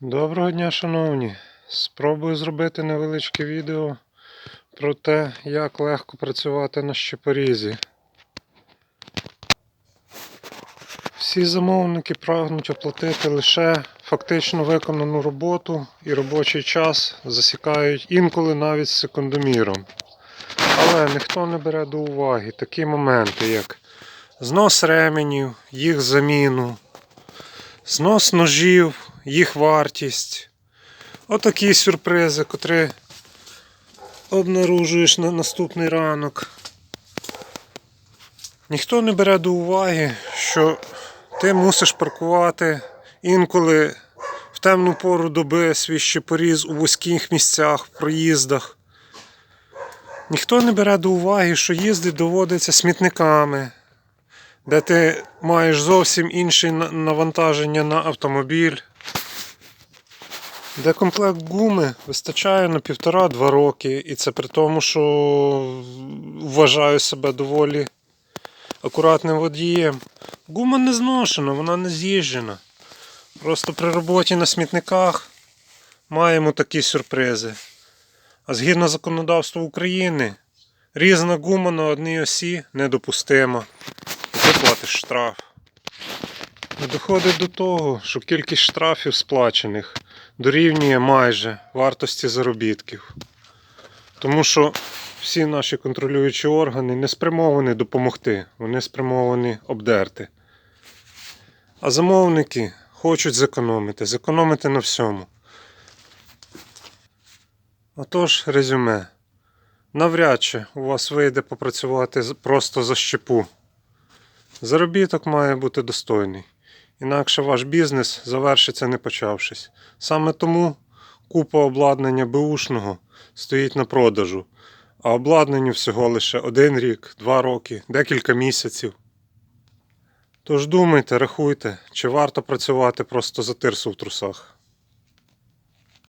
Доброго дня, шановні! Спробую зробити невеличке відео про те, як легко працювати на щепорізі. Всі замовники прагнуть оплатити лише фактично виконану роботу і робочий час засікають інколи навіть з секундоміром. Але ніхто не бере до уваги такі моменти, як знос ременів, їх заміну, знос ножів, їх вартість. Отакі сюрпризи, котрі обнаружуєш на наступний ранок. Ніхто не бере до уваги, що ти мусиш паркувати інколи в темну пору доби свій щепоріз у вузьких місцях, в проїздах. Ніхто не бере до уваги, що їздить доводиться смітниками, де ти маєш зовсім інше навантаження на автомобіль, де комплект гуми вистачає на півтора-два роки, і це при тому, що вважаю себе доволі акуратним водієм. Гума не зношена, вона не з'їжджена. Просто при роботі на смітниках маємо такі сюрпризи. А згідно законодавства України, різна гума на одній осі недопустима. Ти платиш штраф. І доходить до того, що кількість штрафів сплачених дорівнює майже вартості заробітків. Тому що всі наші контролюючі органи не спрямовані допомогти, вони спрямовані обдерти. А замовники хочуть зекономити, зекономити на всьому. Отож, резюме. Навряд чи у вас вийде попрацювати просто за щепу. Заробіток має бути достойний. Інакше ваш бізнес завершиться не почавшись. Саме тому купа обладнання беушного стоїть на продажу, а обладнанню всього лише один рік, два роки, декілька місяців. Тож думайте, рахуйте, чи варто працювати просто за тирсу в трусах.